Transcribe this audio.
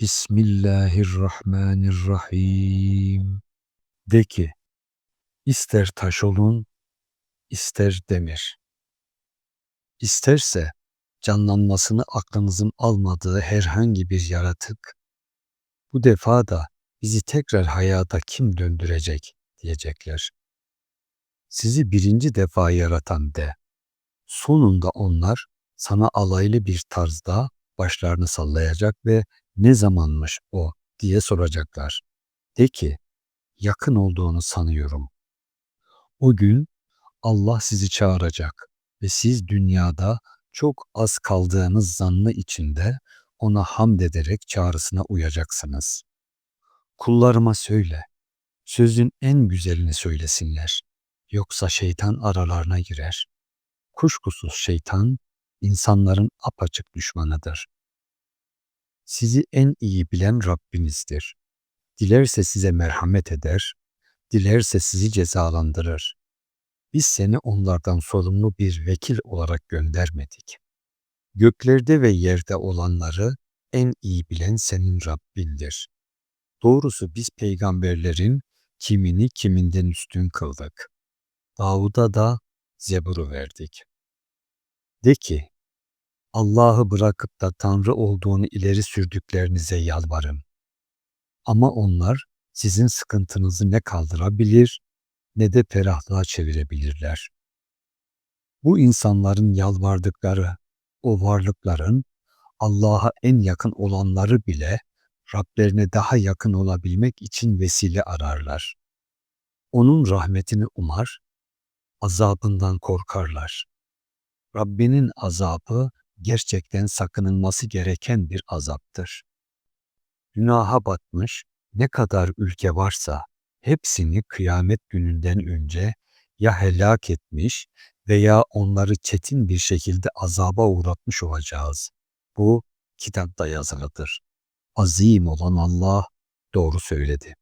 Bismillahirrahmanirrahim. De ki, ister taş olun, ister demir. İsterse canlanmasını aklınızın almadığı herhangi bir yaratık, bu defa da bizi tekrar hayata kim döndürecek diyecekler. Sizi birinci defa yaratan de. Sonunda onlar sana alaylı bir tarzda başlarını sallayacak ve ne zamanmış o diye soracaklar. De ki, yakın olduğunu sanıyorum. O gün Allah sizi çağıracak ve siz dünyada çok az kaldığınız zannı içinde ona hamd ederek çağrısına uyacaksınız. Kullarıma söyle, sözün en güzelini söylesinler. Yoksa şeytan aralarına girer. Kuşkusuz şeytan, insanların apaçık düşmanıdır. Sizi en iyi bilen Rabbinizdir. Dilerse size merhamet eder, dilerse sizi cezalandırır. Biz seni onlardan sorumlu bir vekil olarak göndermedik. Göklerde ve yerde olanları en iyi bilen senin Rabbindir. Doğrusu biz peygamberlerin kimini kiminden üstün kıldık. Davud'a da Zebur'u verdik. De ki, Allah'ı bırakıp da Tanrı olduğunu ileri sürdüklerinize yalvarın. Ama onlar sizin sıkıntınızı ne kaldırabilir ne de ferahlığa çevirebilirler. Bu insanların yalvardıkları o varlıkların Allah'a en yakın olanları bile Rablerine daha yakın olabilmek için vesile ararlar. Onun rahmetini umar, azabından korkarlar. Rabbinin azabı gerçekten sakınılması gereken bir azaptır. Günaha batmış ne kadar ülke varsa hepsini kıyamet gününden önce ya helak etmiş veya onları çetin bir şekilde azaba uğratmış olacağız. Bu kitapta yazılıdır. Azim olan Allah doğru söyledi.